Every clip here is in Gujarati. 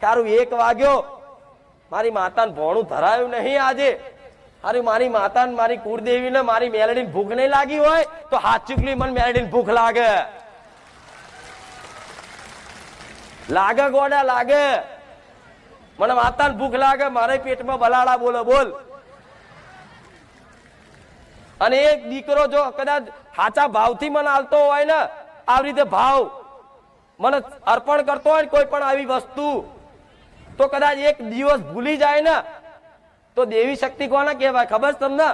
તારું એક વાગ્યો. મારી માતાને ભોણું ધરાયું નહીં આજે. અરે મારી માતાને મારી કુળદેવીને મારી મેલડીને ભૂખ નહીં લાગી હોય તો હાથ ચૂકલી મને મેલડીને ભૂખ લાગે. લાગે ગોડા, લાગે. મને માતાને ભૂખ લાગે, મારે પેટમાં બલાડા બોલો, બોલ. અને એક દીકરો જો કદાચ સાચા ભાવથી મને આવતો હોય ને, આવી રીતે ભાવ. મને અર્પણ કરતો હોય ને કોઈ પણ આવી વસ્તુ. તો કદાચ એક દિવસ ભૂલી જાય ને, તો દેવી શક્તિ કોને કહેવાય? ખબર તમને?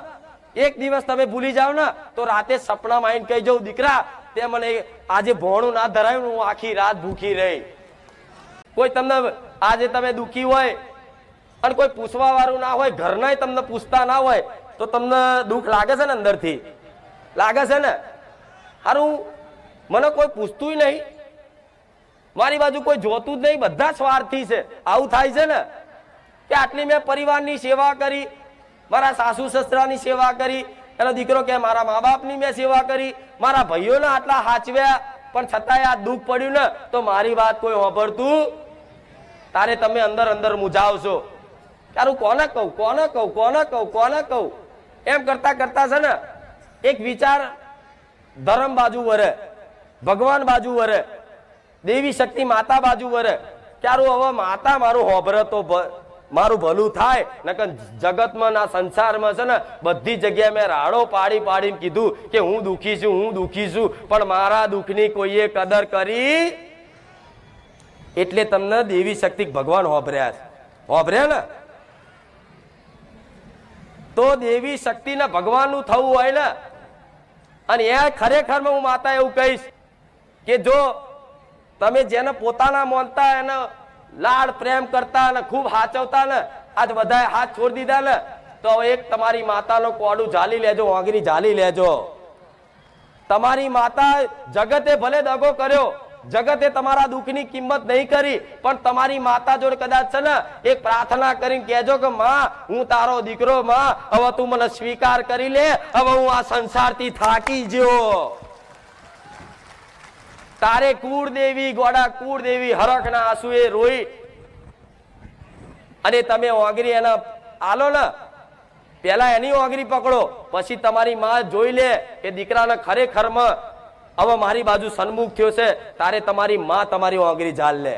એક દિવસ તમે ભૂલી જાવ ને, તો રાતે સપના માઈન કહી જવું દીકરા, તે મને આજે ભોણું ના ધરાયું હું આખી રાત ભૂખી રહી. કોઈ તમને આજે તમે દુખી હોય, અને કોઈ પૂછવા વાળું ના હોય ઘરના તમને પૂછતા ના હોય, તો તમને દુઃખ લાગે છે ને અંદરથી? લાગે છે ને? સારું મને કોઈ પૂછતું નહીં. મારી બાજુ કોઈ જોતું જ નહીં, બધા સ્વાર્થી છે. આવું થાય છે ને? કે આટલી મેં પરિવારની સેવા કરી, મારા સાસુ સસરાની સેવા કરી, એનો દીકરો કે મારા મા બાપની મેં સેવા કરી, મારા ભાઈઓને આટલા હાચવ્યા, પણ છતાંય આ દુઃખ પડ્યું ને, તો મારી વાત કોઈ હોભળતું તારે તમે અંદર અંદર મૂંઝાવશો. તારું કોને કહું કોને કહું કોને કહું કોને કહું? એમ કરતા કરતા છે ને, એક વિચાર ધર્મ બાજુ વરે, ભગવાન બાજુ વરે. દેવી શક્તિ માતા બાજુ વરે. ક્યારું હવે માતા મારું હોભરે તો મારું ભલું થાય. નકર જગતમાં ના સંસારમાં છે ને, બધી જગ્યાએ મેં રાડો પાડી પાડીને કીધું કે હું દુખી છું, હું દુખી છું. પણ મારા દુઃખની કોઈએ કદર કરી? એટલે તમને દેવી શક્તિ ભગવાન હોભર્યા છે. હોભર્યા ને? તો દેવી શક્તિને ભગવાનનું થવું હોય ને, અને એ ખરેખરમાં હું માતા એવું કહીશ કે જો તમે જેને પોતાના માનતા એને લાડ પ્રેમ કરતા અને ખૂબ હાચવતા ને, આજ બધાએ હાથ છોડી દીધા ને, તો એક તમારી માતાનો કોડું ઝાલી લેજો, વાંગરી ઝાલી લેજો. તમારી માતા જગતે ભલે દગો કર્યો, જગતે તમારા દુઃખની કિંમત નહીં કરી, પણ તમારી માતા જોડે કદાચ છે ને, એક પ્રાર્થના કરીને કહેજો કે, માં, હું તારો દીકરો, માં, હવે તું મને સ્વીકાર કરી લે, હવે હું આ સંસારથી થાકી ગયો. તારે કુળદેવી, ગોડા કુળદેવી હરખના આંસુએ રોઈ. અને તમે ઓગરી એના આલો ને, પેલા એની ઓગરી પકડો, પછી તમારી માં જોઈ લે કે દીકરાને ખરેખરમાં હવે મારી બાજુ સન્મુખ થયો છે, તારે તમારી માં તમારી ઓગરી ઝાલ લે.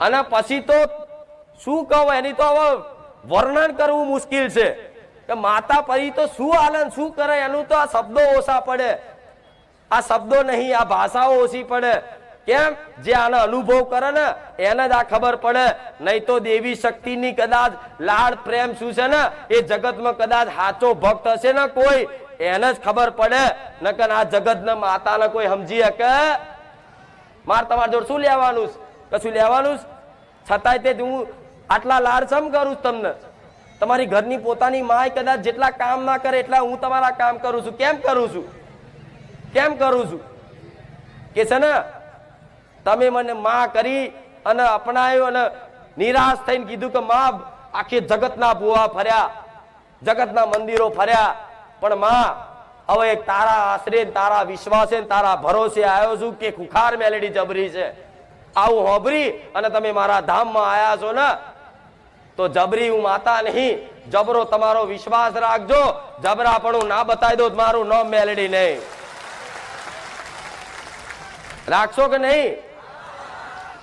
અને પછી તો શું કહો, એની તો હવે વર્ણન કરવું મુશ્કેલ છે. કે માતા પરી તો શું આનંદ શું કરે, એનું તો આ શબ્દો ઓછા પડે. આ શબ્દો નહીં, આ ભાષાઓ ઓછી પડે. કેમ? જે આનો અનુભવ કરે ને, એને જ આ ખબર પડે. નહીં તો દેવી શક્તિની કદાચ લાડ પ્રેમ શું છે ને, એ જગતમાં કદાચ સાચો ભક્ત હશે ને કોઈ, એને જ ખબર પડે. નકર આ જગતના માતાને કોઈ સમજી શકે? માર તમારા જોડે શું લેવાનું? કશું લેવાનું? છતાંય તે હું આટલા લાડ સમ કરું તમને? તમારી ઘરની પોતાની માય કદાચ જેટલા કામ ના કરે એટલા હું તમારા કામ કરું છું. કેમ કરું છું? કેમ કરું છું? કે છે ને, તમે મને માં કરી અને અપનાવ્યો અને નિરાશ થઈને કીધું કે માં આખી જગતના ભૂવા ફર્યા, જગતના મંદિરો ફર્યા. પણ માં, હવે એક તારા આશરે તારા વિશ્વાસે તારા ભરોસે આવ્યો છું કે ખુખાર મેલેડી જબરી છે. આવું હોબરી અને તમે મારા ધામમાં આવ્યા છો ને, તો જબરી હું માતા નહીં. જબરો તમારો વિશ્વાસ રાખજો. જબરા પણ હું ના બતાવી દઉં મારું નામ મેલેડી નહીં. રાખશો કે નહીં?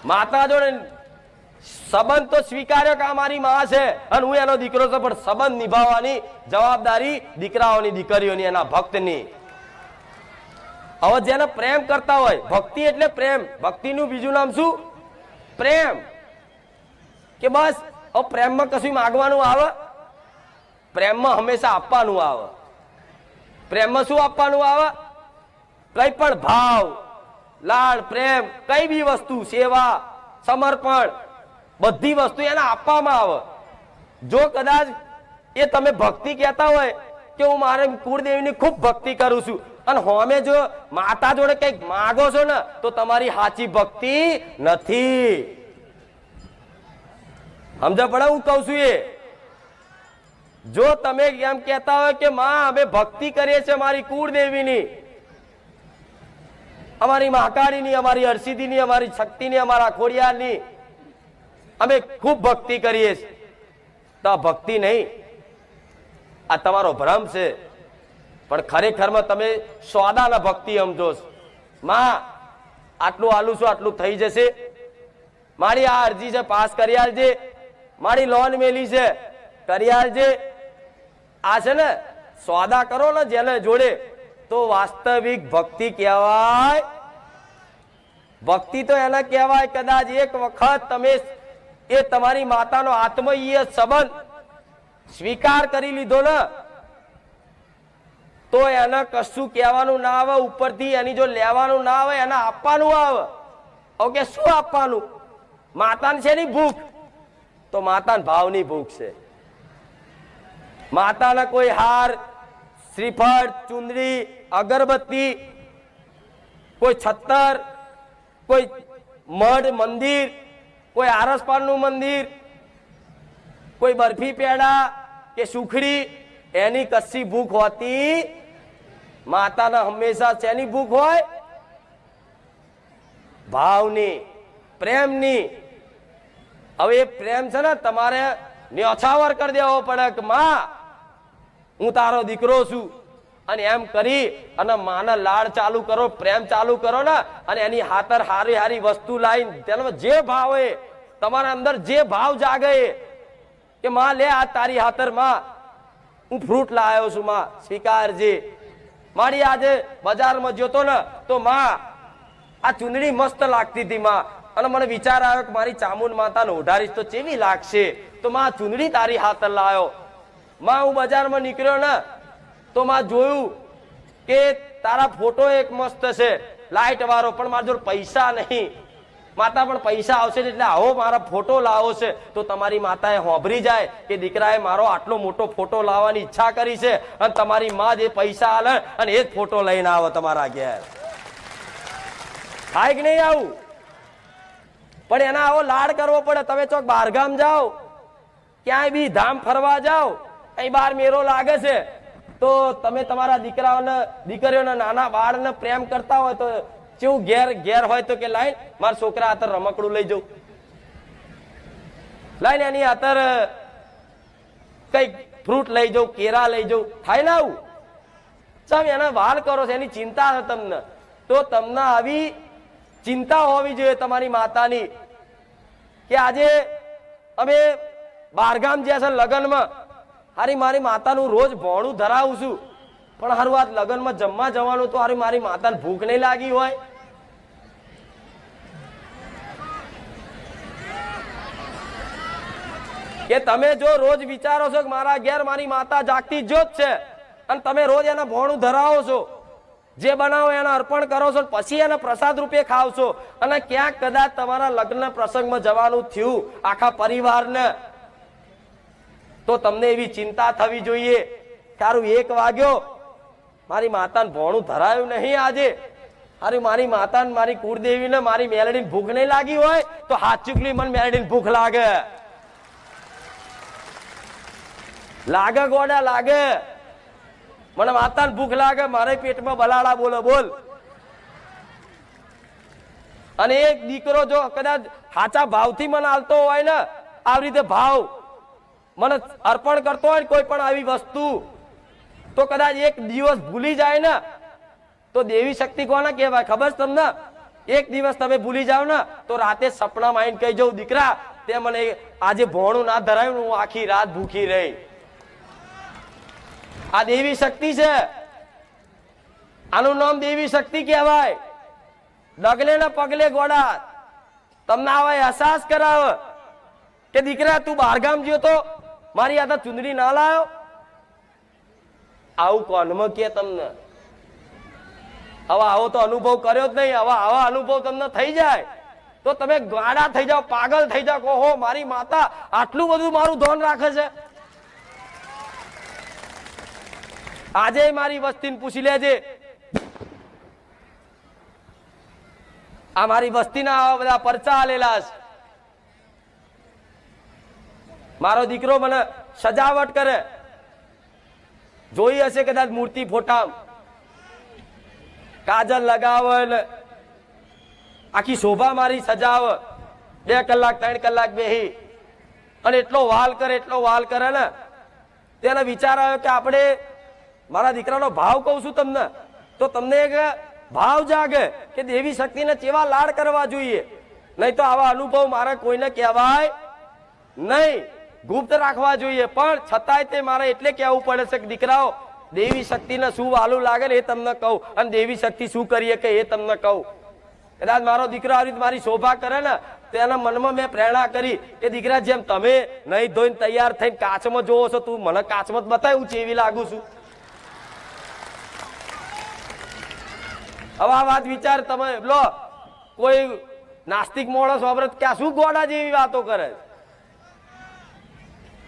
માતા જોડે સંબંધ તો સ્વીકાર્યો કે આ મારી માં છે અને હું એનો દીકરો છું, પણ સંબંધ નિભાવવાની જવાબદારી દીકરાઓની, દીકરીઓની, એના ભક્તની. હવે જેને પ્રેમ કરતા હોય, ભક્તિ એટલે પ્રેમ. ભક્તિનું બીજું નામ શું? પ્રેમ. કે બસ પ્રેમમાં કશું માગવાનું આવે? પ્રેમમાં હંમેશા આપવાનું આવે. પ્રેમમાં શું આપવાનું આવે? કઈ પણ ભાવ. લાડ, પ્રેમ, કઈ બી વસ્તુ, સેવા, સમર્પણ, બધી વસ્તુ એને આપવામાં આવે. જો કદાચ એ તમે ભક્તિ કહેતા હોય કે હું મારે કુળદેવીની ખૂબ ભક્તિ કરું છું, અને હોમે જો માતા જોડે કંઈક માગો છો ને, તો તમારી સાચી ભક્તિ નથી. સમજ પડે હું કહું છું એ. જો તમે એમ કહેતા હોય કે, માં, અમે ભક્તિ કરીએ છીએ મારી કુળદેવીની. અમારી મહાકાળીની અમારી હરસિદ્ધિની અમારી શક્તિની, અમારા ખોડિયારની અમે ખૂબ ભક્તિ કરીએ છીએ. તો ભક્તિ નહીં. આ તમારો ભ્રમ છે. પણ ખરેખરમાં તમે સ્વાદાના ભક્તિ સમજો માં, આટલું આલું છું, આટલું થઈ જશે. મારી આ અરજી છે, પાસ કરી આલજે. મારી લોન મેલી છે, કરી આલજે. આ છે ને સોદા કરો ને જેને જોડે. તો વાસ્તવિક ભક્તિ કહેવાય. ભક્તિ તો એને કહેવાય કદાચ એક વખત તમે એ તમારી માતાનો આત્મીય સંબંધ સ્વીકાર કરી લીધો ને, તો એને કશું કહેવાનું ના આવે, ઉપરથી એની જો લેવાનું ના આવે, એને આપવાનું આવે. ઓકે, શું આપવાનું? માતાને છે ની ભૂખ? તો માતાને ભાવની ભૂખ છે. માતાના કોઈ હાર શ્રીફળ ચુંદડી અગરબત્તી, કોઈ છત્તર, કોઈ મઢ મંદિર, કોઈ આરસપાળનું મંદિર, કોઈ બરફી પેડા કે સુખડી, એની કશી ભૂખ હોતી માતાના હંમેશા શેની ભૂખ હોય? ભાવની, પ્રેમની. હવે એ પ્રેમ છે ને, તમારે ન્યોછાવર કરી દેવો પડે કે માં હું તારો દીકરો છું. અને એમ કરી, અને માના લાડ ચાલુ કરો, પ્રેમ ચાલુ કરો ને, અને એની હાતર હારી હારી વસ્તુ લાવીને તેનો જે ભાવ એ તમારા અંદર જે ભાવ જાગે કે માં, લે આ તારી હાતરમાં, હું ફ્રૂટ લાવ્યો છું માં સ્વીકારજે મારી આજે બજારમાં જોતો ને, તો માં, આ ચૂંદડી મસ્ત લાગતી હતી માં. અને મને વિચાર આવ્યો કે મારી ચામુંડ માતાને ઓઢારીશ તો ચેવી લાગશે? તો માં ચૂંદડી તારી હાથર લાવ્યો માં હું બજારમાં નીકળ્યો ને, તો માં જોયું કે તારા ફોટો એક મસ્ત છે, લાઈટ વાળો, પણ મારા જોડે પૈસા નહીં. માતા પણ પૈસા આવશે એટલે આવો મારા ફોટો લાવો છે. તો તમારી માતાએ હોંભરી જાય કે દીકરાએ મારો આટલો મોટો ફોટો લાવવાની ઈચ્છા કરી છે, અને તમારી મા જે પૈસા આલે અને એ જ ફોટો લઈને આવો તમારા ઘેર. થાય કે નહીં આવું? પણ એના આવો લાડ કરવો પડે. તમે ચોક બહારગામ જાઓ, ક્યાંય બી ધામ ફરવા જાઓ અહીં બહાર મેરો લાગે છે? તો તમે તમારા દીકરાઓને, દીકરીઓને, નાના બાળને પ્રેમ કરતા હોય તો કેવું ઘેર ઘેર હોય તો કે લાઈન, મારા છોકરા આતર રમકડું લઈ જવું લાઈન એની આતર, કંઈક ફ્રૂટ લઈ જવું કેરા લઈ જવું થાય ને આવું? તમે એના વાલ કરો છો, એની ચિંતા છે તમને. તો તમને આવી ચિંતા હોવી જોઈએ તમારી માતાની. કે આજે અમે બહારગામ જ્યાં છે લગ્નમાં હારી મારી માતાનું રોજ ભોણું ધરાવું છું. પણ હારું આ લગ્નમાં જમવા જવાનું તો હારી મારી માતાને ભૂખ નહીં લાગી હોય. કે તમે જો રોજ વિચારો છો કે મારા ઘેર મારી માતા જાગતી જ છે અને તમે રોજ એના ભોણું ધરાવો છો. જે બનાવો એને અર્પણ કરો છો પછી એને પ્રસાદ રૂપે ખાવ છો અને ક્યાંક કદાચ તમારા લગ્ન પ્રસંગમાં જવાનું થયું આખા પરિવારને. તો તમને એવી ચિંતા થવી જોઈએ. તારું એક વાગ્યો. મારી માતાને ભોણું ધરાયું નહીં આજે. અરે મારી માતાને, મારી કુળદેવીને, મારી મેલડીને ભૂખ નહીં લાગી હોય તો હાથ ચૂકલી મને મેલડીને ભૂખ લાગે. લાગે ગોડા, લાગે. મને માતાને ભૂખ લાગે, મારે પેટમાં બલાડા બોલો, બોલ. અને એક દીકરો જો કદાચ સાચા ભાવથી મને આવતો હોય ને, આવી રીતે ભાવ મને અર્પણ કરતો હોય કોઈ પણ આવી વસ્તુ, તો કદાચ એક દિવસ ભૂલી જાય ને, તો દેવી શક્તિ કોને કહેવાય? ખબર તમને? એક દિવસ તમે ભૂલી જાવ ને, તો રાતે સપનામાં આવીને કહી જવું દીકરા, તે મને આજે ભોણું ના ધરાયું હું આખી રાત ભૂખી રહી. આ દેવી શક્તિ છે. આનું નામ દેવી શક્તિ કહેવાય. ડગલે ને પગલે ગોડા તમને આવા અહેસાસ કરાવ કે, દીકરા, તું બહારગામ જ્યો તો મારી આ ચુંદડી ના લાયો. આવું કોનમાં કે તમને? હવે આવો તો અનુભવ કર્યો જ નહીં. હવે આવા અનુભવ તમને થઈ જાય. તો તમે ગાડા થઈ જાઓ, પાગલ થઈ જાઓ. કહો મારી માતા, આટલું બધું મારું ધોન રાખે છે. આજે મારી વસ્તીને પૂછી લેજે. આ મારી વસ્તીના બધા પરચા આલેલા છે. મારો દીકરો મને સજાવટ કરે. જોઈ હશે કદાચ મૂર્તિ ફોટા. કાજલ લગાવે ને આખી શોભા મારી સજાવ. બે કલાક, ત્રણ કલાક બેહી. અને એટલો વાલ કરે, એટલો વાલ કરે ને. તેને વિચાર આવ્યો કે આપણે મારા દીકરાનો ભાવ કહું છું તમને. તો તમને એક ભાવ જાગે કે દેવી શક્તિને કેવા લાડ કરવા જોઈએ. નહીં તો આવા અનુભવ મારા કોઈને કહેવાય નહીં. ગુપ્ત રાખવા જોઈએ. પણ છતાંય તે મારે એટલે કહેવું પડે છે કે દીકરાઓ, દેવી શક્તિને શું વાલું લાગે ને એ તમને કહું. અને દેવી શક્તિ શું કરીએ કે એ તમને કહું. કદાચ મારો દીકરો આવી મારી શોભા કરે ને, તો એના મનમાં મેં પ્રેરણા કરી કે દીકરા, જેમ તમે નહીં ધોઈને તૈયાર થઈને કાચમાં જોવો છો, તું મને કાચમાં જ બતાવ્યું છે એવી લાગુ છું. હવે આ વાત વિચાર તમે, લો, કોઈ નાસ્તિક માણસ વાપરે ક્યાં શું ગોડા જેવી વાતો કરે છે?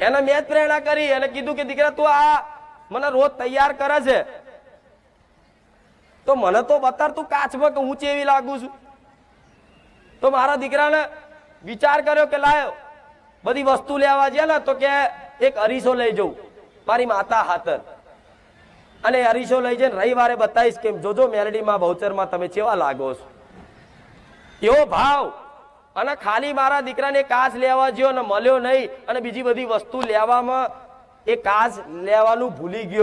એને મેં જ પ્રેરણા કરી એને કીધું કે દીકરા, તું આ મને રોજ તૈયાર કરે છે. તો મને તો બતાર તું કાચમાં કે હું ચેવી લાગુ છું. તો મારા દીકરાને વિચાર કર્યો કે લાયો, બધી વસ્તુ લેવા છે ને તો કે એક અરીસો લઈ જઉં મારી માતા હાથર અને અરીસો લઈ જઈને રવિવારે બતાવીશ કે, જોજો મેલડીમાં બહુચરમાં તમે ચેવા લાગો છો? એવો ભાવ અને ખાલી મારા દીકરાને કાચ લેવા જ્યો ને મળ્યો નહીં અને બીજી બધી વસ્તુ લેવામાં એ કાચ લેવાનું ભૂલી ગયો.